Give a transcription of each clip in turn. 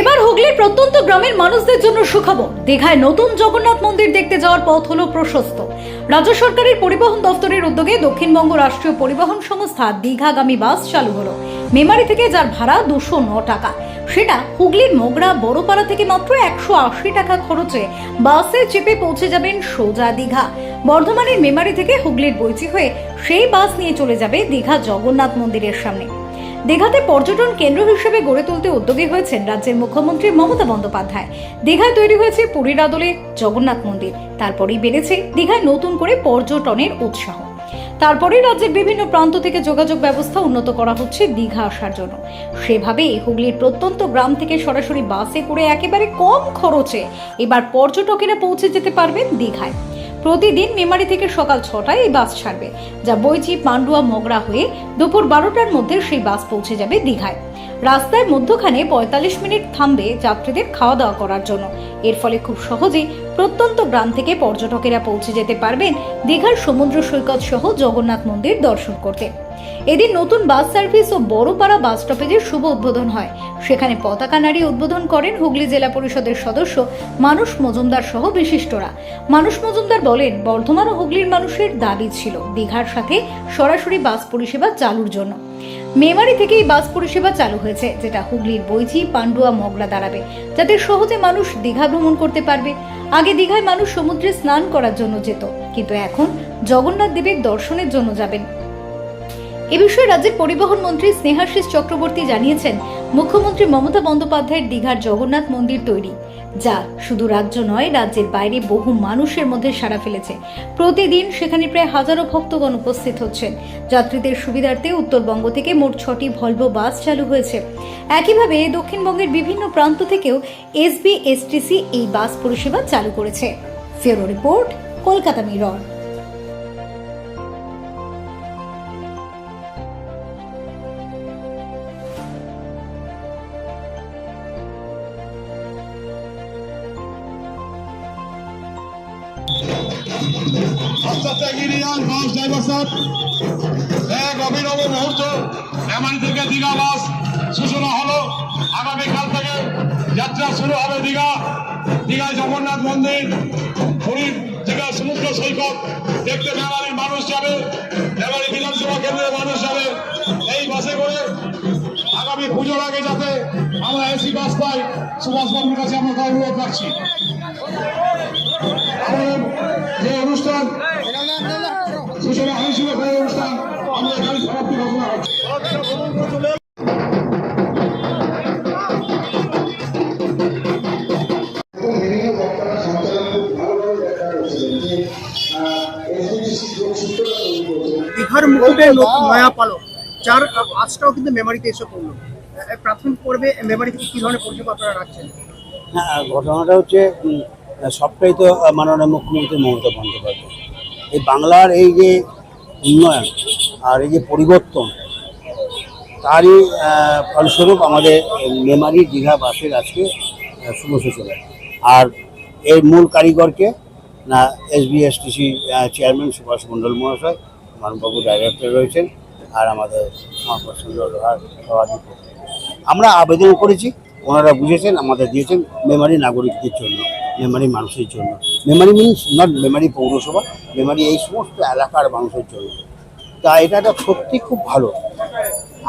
এবার হুগলির প্রত্যন্ত গ্রামের মানুষদের জন্য সুখবর। দীঘায় নতুন জগন্নাথ মন্দির দেখতে যাওয়ার পথ হলো প্রশস্ত। রাজ্য সরকারের পরিবহন দপ্তরের উদ্যোগে দক্ষিণবঙ্গ রাষ্ট্রীয় পরিবহন সংস্থা দীঘাগামী বাস চালু হলো। মেমারি থেকে যার ভাড়া দুশো ন টাকা, সেটা হুগলির মোগরা বড়পাড়া থেকে মাত্র একশো আশি টাকা খরচে বাসে চেপে পৌঁছে যাবেন সোজা দীঘা। বর্ধমানের মেমারি থেকে হুগলির বইচি হয়ে সেই বাস নিয়ে চলে যাবে দীঘা জগন্নাথ মন্দিরের সামনে। দীঘাতে পর্যটন কেন্দ্র হিসেবে গড়ে তুলতে উদ্যোগী হয়েছেন রাজ্যের মুখ্যমন্ত্রী মমতা বন্দ্যোপাধ্যায়। দীঘায় তৈরি হয়েছে পুরীর আদলে জগন্নাথ মন্দির। তারপরেই বেড়েছে দীঘায় নতুন করে পর্যটনের উৎসাহ। তারপরেই রাজ্যের বিভিন্ন প্রান্ত থেকে যোগাযোগ ব্যবস্থা উন্নত করা হচ্ছে দীঘা আসার জন্য। সেভাবেই হুগলির প্রত্যন্ত গ্রাম থেকে সরাসরি বাসে করে একেবারে কম খরচে এবার পর্যটকেরা পৌঁছে যেতে পারবেন দীঘায়। প্রতিদিন মেমারি থেকে সকাল ছটায় এই বাস ছাড়বে, যা বইচি পান্ডুয়া, মোগরা হয়ে দুপুর বারোটার মধ্যে সেই বাস পৌঁছে যাবে দীঘায়। রাস্তায় মধ্যখানে পঁয়তাল্লিশ মিনিট থামবে যাত্রীদের খাওয়া দাওয়া করার জন্য। এর ফলে খুব সহজেই প্রত্যন্ত গ্রাম থেকে পর্যটকেরা পৌঁছে যেতে পারবেন দীঘার সমুদ্র সৈকত সহ জগন্নাথ মন্দির দর্শন করতে। এদিন নতুন বাস সার্ভিস ও বড়পাড়া বাস স্টপেজের শুভ উদ্বোধন হয়। সেখানে পতাকা নাড়িয়ে উদ্বোধন করেন হুগলি জেলা পরিষদের সদস্য মানুষ মজুমদার সহ বিশিষ্টরা। মানুষ মজুমদার বলেন, বর্ধমান ও হুগলির মানুষের দাবি ছিল দীঘার সাথে সরাসরি বাস পরিষেবা চালুর জন্য। মেমারি থেকে এই বাস পরিষেবা চালু হয়েছে, যেটা হুগলির বইঝি পান্ডুয়া মগলা দাঁড়াবে, যাতে সহজে মানুষ দীঘা ভ্রমণ করতে পারবে। আগে দীঘায় মানুষ সমুদ্রে স্নান করার জন্য যেত, কিন্তু এখন জগন্নাথ দেবের দর্শনের জন্য যাবেন। এ বিষয়ে রাজ্যের পরিবহন মন্ত্রী স্নেহাশিস চক্রবর্তী জানিয়েছেন, মুখ্যমন্ত্রী মমতা বন্দ্যোপাধ্যায়ের দীঘার জগন্নাথ মন্দির তৈরি। যা শুধু রাজ্য নয়, রাজ্যের বাইরে বহু মানুষের মধ্যে সাড়া ফেলেছে। প্রতিদিন সেখানে প্রায় হাজারো ভক্তগণ উপস্থিত হচ্ছেন। যাত্রীদের সুবিধার্থে উত্তরবঙ্গ থেকে মোট ছটি ভলভো বাস চালু হয়েছে। একইভাবে দক্ষিণবঙ্গের বিভিন্ন প্রান্ত থেকেও এসবি এসটিসি এই বাস পরিষেবা চালু করেছে। ফেরো রিপোর্ট, কলকাতা মিরর। ড্রাইভার সাহেব এক অভিনব মুহূর্ত। এমন থেকে দীঘা সূচনা হলো। আগামীকাল থেকে যাত্রা শুরু হবে দীঘা। দীঘায় জগন্নাথ মন্দির, পুরীর দীঘা সমুদ্র সৈকত। দেখতে মেমারির মানুষ যাবে মেমারি বিধানসভা কেন্দ্রের মানুষ যাবে। এই বাসে করে আগামী পুজোর আগে যাতে আমরা এসি বাস পাই সুভাষবাবুর কাছে আমরা তাই অনুরোধ রাখছি আমাদের যে অনুষ্ঠান সূচনা হয়েছিল সেই অনুষ্ঠান আমরা এখানে সমাপ্তি ঘোষণা করছি। দীঘার মুকুটে নয়া পালক যার আজটাও কিন্তু মেমারিতে এসে পড়ল। প্রাথমিক পর্বে মেমারি থেকে কি ধরনের পরিষেবা আপনারা রাখছেন? হ্যাঁ ঘটনাটা হচ্ছে সবটাই তো মাননীয় মুখ্যমন্ত্রী মমতা বন্দ্যোপাধ্যায়। এই বাংলার এই যে উন্নয়ন আর এই যে পরিবর্তন, তারই ফলস্বরূপ আমাদের মেমারি দীঘা বাসের আজকে শুভ সূচনা। আর এর মূল কারিগরকে, না এসবিএসটিসি চেয়ারম্যান সুভাষ মণ্ডল মহাশয় মানবাবু ডাইরেক্টর রয়েছেন, আর আমাদের সভাধিপতি আমরা আবেদন করেছি, ওনারা বুঝেছেন, আমাদের দিয়েছেন, মেমারি নাগরিকদের জন্য, মেমারি মানুষের জন্য। মেমারি মিনস নট মেমারি পৌরসভা, মেমারি এই সমস্ত এলাকার মানুষের জন্য। তা এটা সত্যি খুব ভালো।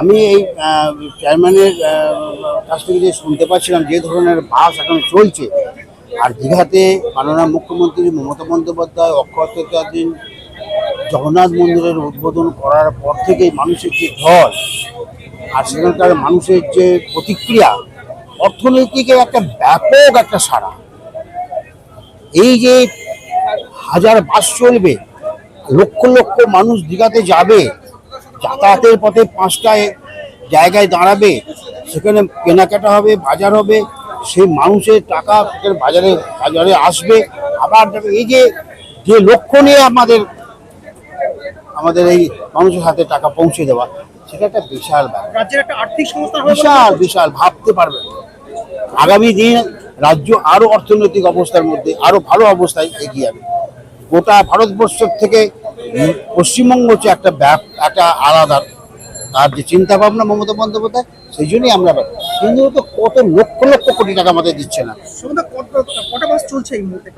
আমি এই চেয়ারম্যানের কাছ থেকে যে শুনতে পাচ্ছিলাম যে ধরনের বাস এখন চলছে, আর দীঘাতে মাননীয় মুখ্যমন্ত্রী মমতা বন্দ্যোপাধ্যায়, অক্ষয় তৃতীয়ার দিন জগন্নাথ মন্দিরের উদ্বোধন করার পর থেকেই মানুষের যে ঢল, আর সেখানকার মানুষের যে প্রতিক্রিয়া, অর্থনৈতিকে একটা ব্যাপক একটা সাড়া। এই যে হাজার বাস চলবে লক্ষ লক্ষ মানুষ দীঘাতে যাবে যাতায়াতের পথে পাঁচটায় জায়গায় দাঁড়াবে সেখানে কেনাকাটা হবে বাজার হবে সেই মানুষের টাকা বাজারে বাজারে আসবে আবার। এই যে যে লক্ষ্য নিয়ে আমাদের আমাদের এই মানুষের হাতে টাকা পৌঁছে দেওয়া সেটা একটা বিশাল ব্যাপার বিশাল বিশাল ভাবতে পারবে। আগামী দিন রাজ্য আরও অর্থনৈতিক অবস্থার মধ্যে আরও ভালো অবস্থায় এগিয়ে যাবে। গোটা ভারতবর্ষের থেকে পশ্চিমবঙ্গ হচ্ছে একটা ব্যাপ একটা আলাদা। তার যে চিন্তা ভাবনা মমতা বন্দ্যোপাধ্যায় সেই জন্যই আমরা কিন্তু তো কত লক্ষ লক্ষ কোটি টাকা আমাদের দিচ্ছে না। সুমনদা, কত- কটা বাস চলছে এই মুহূর্তে?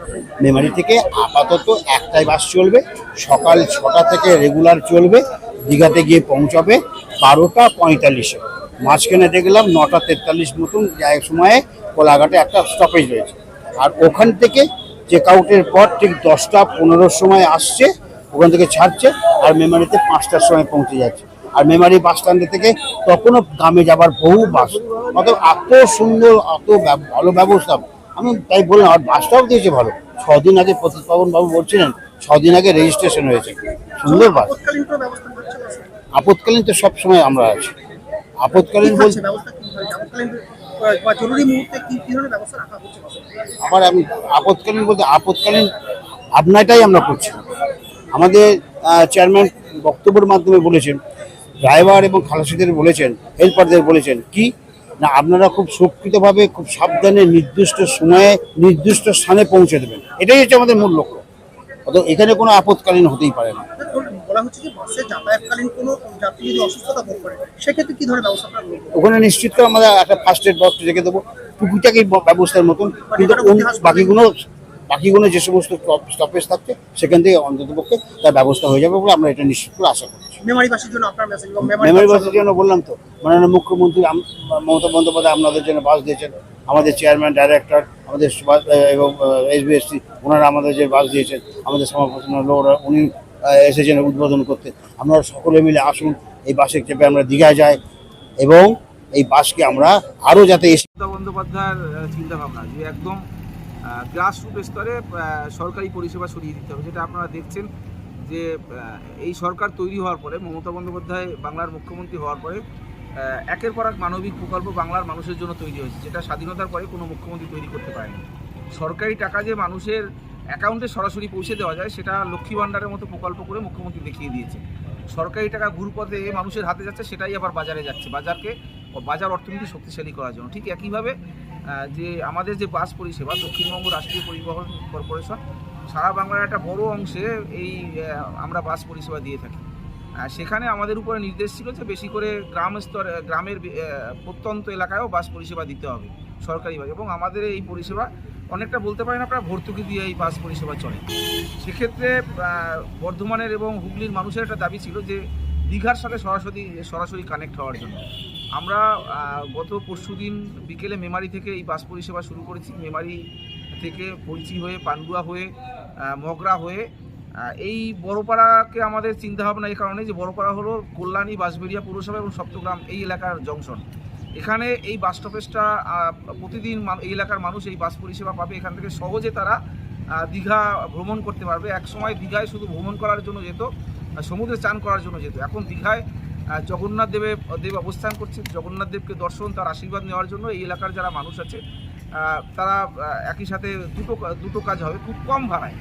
মেমারি থেকে আপাতত একটাই বাস চলবে। সকাল ছটা থেকে রেগুলার চলবে। দীঘাতে গিয়ে পৌঁছাবে বারোটা পঁয়তাল্লিশে। মাঝখানে দেখলাম নটা তেতাল্লিশ মতন সময়ে কোলাঘাটে একটা স্টপেজ রয়েছে। আর ওখান থেকে চেক আউটের পর ঠিক দশটা পনেরোর সময় আসছে ওখান থেকে ছাড়ছে আর মেমারিতে পাঁচটার সময় পৌঁছে যাচ্ছে। আর মেমারি বাস স্ট্যান্ডে থেকে তখনও গ্রামে যাবার বহু বাস অত এত সুন্দর এত ভালো ব্যবস্থা। আমি তাই বললাম আর বাসটাও দিয়েছে ভালো। ছদিন আগে প্রতীক বাবু বলছিলেন ছদিন আগে রেজিস্ট্রেশন হয়েছে। সুন্দর বাস আপৎকালীন তো সবসময় আমরা আছি। আপৎকালীন কি বলতে থাকছে ব্যবস্থা কি থাকছে? আপৎকালীন আহ, বা জরুরি মুহূর্তে কি কি ধরনের ব্যবস্থা রাখা হচ্ছে আবার আমি আপৎকালীন বলতে আপৎকালীন ভাবনাটাই আমরা করছি। আমাদের চেয়ারম্যান বক্তব্যের মাধ্যমে বলেছেন ড্রাইভার এবং খালাসিদের বলেছেন হেল্পারদের বলেছেন কি? না আপনারা খুব সুরক্ষিতভাবে খুব সাবধানে নির্দিষ্ট সময়ে নির্দিষ্ট স্থানে পৌঁছে দেবেন। এটাই হচ্ছে আমাদের মূল লক্ষ্য। অত এখানে কোনো আপৎকালীন হতেই পারে না। বলা হচ্ছে যে বাসে যাতায়াতকালীন কোনো যাত্রী যদি অসুস্থতা বোধ করে সেক্ষেত্রে কি ধরনের ব্যবস্থা ওখানে নিশ্চিত করে আমরা একটা ফার্স্ট এড বক্স রেখে দেবো। টুকিটাকি ব্যবস্থার মতন কিন্তু বাকিগুলো বাকিগুলো যে সমস্ত স্টপেজ থাকছে সেখান থেকে অন্ততপক্ষে তার ব্যবস্থা হয়ে যাবে বলে আমরা এটা নিশ্চিত করে আশা করছি। মেমারিবাসীর জন্য আপনার মেসেজ এবং বাসের জন্য বললাম তো মাননীয় মুখ্যমন্ত্রী মমতা বন্দ্যোপাধ্যায় আপনাদের জন্য বাস দিয়েছেন আমাদের চেয়ারম্যান ডাইরেক্টর আমাদের এবং এসবিএসসি ওনারা আমাদের যে বাস দিয়েছেন আমাদের সমাপতি লোকরা উনি এসেছেন উদ্বোধন করতে। আপনারা সকলে মিলে আসুন, এই বাসে চেপে আমরা দীঘায় যাই এবং এই বাসকে আমরা আরও যাতে বন্দ্যোপাধ্যায়ের চিন্তা ভাবনা যে একদম গ্রাসরুট স্তরে সরকারি পরিষেবা সরিয়ে দিতে হবে। যেটা আপনারা দেখছেন যে এই সরকার তৈরি হওয়ার পরে, মমতা বন্দ্যোপাধ্যায় বাংলার মুখ্যমন্ত্রী হওয়ার পরে একের পর এক মানবিক প্রকল্প বাংলার মানুষের জন্য তৈরি হয়েছে, যেটা স্বাধীনতার পরে কোনো মুখ্যমন্ত্রী তৈরি করতে পারেনি। সরকারি টাকা যে মানুষের অ্যাকাউন্টে সরাসরি পৌঁছে দেওয়া যায়, সেটা লক্ষ্মী ভাণ্ডারের মতো প্রকল্প করে মুখ্যমন্ত্রী দেখিয়ে দিয়েছে। সরকারি টাকা ঘুরপথে মানুষের হাতে যাচ্ছে, সেটাই আবার বাজারে যাচ্ছে। বাজারকে, বাজার অর্থনীতি শক্তিশালী করার জন্য। ঠিক একইভাবে যে আমাদের যে বাস পরিষেবা, দক্ষিণবঙ্গ রাষ্ট্রীয় পরিবহন কর্পোরেশন, সারা বাংলার একটা বড় অংশে এই আমরা বাস পরিষেবা দিয়ে থাকি। সেখানে আমাদের উপরে নির্দেশ ছিল যে বেশি করে গ্রাম স্তরে গ্রামের প্রত্যন্ত এলাকায়ও বাস পরিষেবা দিতে হবে সরকারিভাবে। এবং আমাদের এই পরিষেবা অনেকটা বলতে পারেন আপনারা ভর্তুকি দিয়ে এই বাস পরিষেবা চলে। সেক্ষেত্রে বর্ধমানের এবং হুগলির মানুষের একটা দাবি ছিল যে দীঘার সাথে সরাসরি সরাসরি কানেক্ট হওয়ার জন্য। আমরা গত পরশুদিন বিকেলে মেমারি থেকে এই বাস পরিষেবা শুরু করেছি। মেমারি থেকে পরিচি হয়ে, পান্ডুয়া হয়ে মগরা হয়ে এই বড়পাড়াকে আমাদের চিন্তাভাবনা এই কারণে যে বড়পাড়া হলো কল্যাণী, বাঁশবেড়িয়া পুরসভা এবং সপ্তগ্রাম এই এলাকার জংশন। এখানে এই বাস স্টপেজটা প্রতিদিন এই এলাকার মানুষ এই বাস পরিষেবা পাবে। এখান থেকে সহজে তারা দীঘা ভ্রমণ করতে পারবে। এক সময় দীঘায় শুধু ভ্রমণ করার জন্য যেত সমুদ্রে চান করার জন্য যেত। এখন দীঘায় জগন্নাথ দেবে, দেব অবস্থান করছে। জগন্নাথ দেবকে দর্শন, তার আশীর্বাদ নেওয়ার জন্য এই এলাকার যারা মানুষ আছে তারা একই সাথে দুটো দুটো কাজ হবে। খুব কম ভাড়ায়।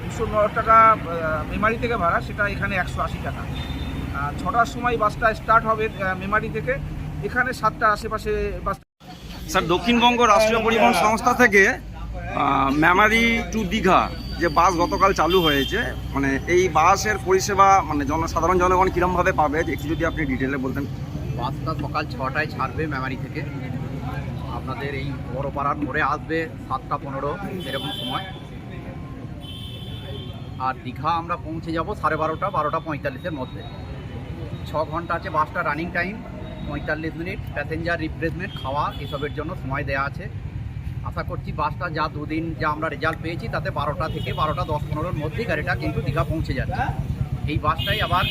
দুশো ন টাকা মেমারি থেকে ভাড়া, সেটা এখানে একশো আশি টাকা। ছটার সময় বাসটা স্টার্ট হবে মেমারি থেকে। এখানে সাতটার আশেপাশে বাস স্যার দক্ষিণবঙ্গ রাষ্ট্রীয় পরিবহন সংস্থা থেকে মেমারি টু দীঘা যে বাস গতকাল চালু হয়েছে মানে এই বাসের পরিষেবা মানে জনসাধারণ জনগণ কীরমভাবে পাবে একটু যদি আপনি ডিটেলে বলতেন। বাসটা সকাল ছটায় ছাড়বে মেমারি থেকে। আপনাদের এই বড়পাড়ার মোড়ে আসবে সাতটা পনেরো এরকম সময়। আর দীঘা আমরা পৌঁছে যাব সাড়ে বারোটা বারোটা পঁয়তাল্লিশের মধ্যে। ছ ঘণ্টা আছে বাসটা রানিং টাইম পঁয়তাল্লিশ মিনিট প্যাসেঞ্জার রিফ্রেশমেন্ট খাওয়া এসবের জন্য সময় দেওয়া আছে। আশা করছি বাসটা যা দুদিন যা আমরা রেজাল্ট পেয়েছি, তাতে বারোটা থেকে বারোটা দশ পনেরোর মধ্যেই গাড়িটা কিন্তু দীঘা পৌঁছে যাচ্ছে। এই বাসটাই আবার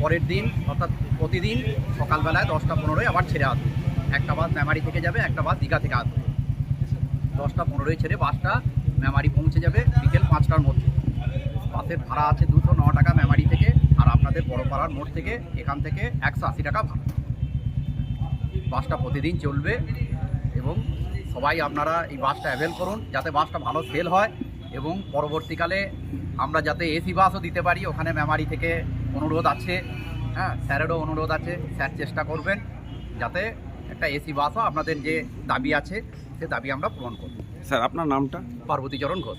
পরের দিন, অর্থাৎ প্রতিদিন সকালবেলায় দশটা পনেরোয় আবার ছেড়ে আসবে। একটা বাস মেমারি থেকে যাবে, একটা বাস দীঘা থেকে আসবে। দশটা পনেরোয় ছেড়ে বাসটা মেমারি পৌঁছে যাবে বিকেল পাঁচটার মধ্যে। বাসের ভাড়া আছে দুশো ন টাকা মেমারি থেকে, আর আপনাদের বড়পাড়ার মোড় থেকে এখান থেকে একশো আশি টাকা ভাড়া। বাসটা প্রতিদিন চলবে এবং সবাই আপনারা এই বাসটা অ্যাভেল করুন যাতে বাসটা ভালো সেল হয় এবং পরবর্তীকালে আমরা যাতে এসি বাসও দিতে পারি ওখানে মেমারি থেকে অনুরোধ আছে হ্যাঁ স্যারেরও অনুরোধ আছে স্যার চেষ্টা করবেন যাতে একটা এসি বাসও আপনাদের যে দাবি আছে সে দাবি আমরা পূরণ করব। স্যার আপনার নামটা? পার্বতীচরণ ঘোষ।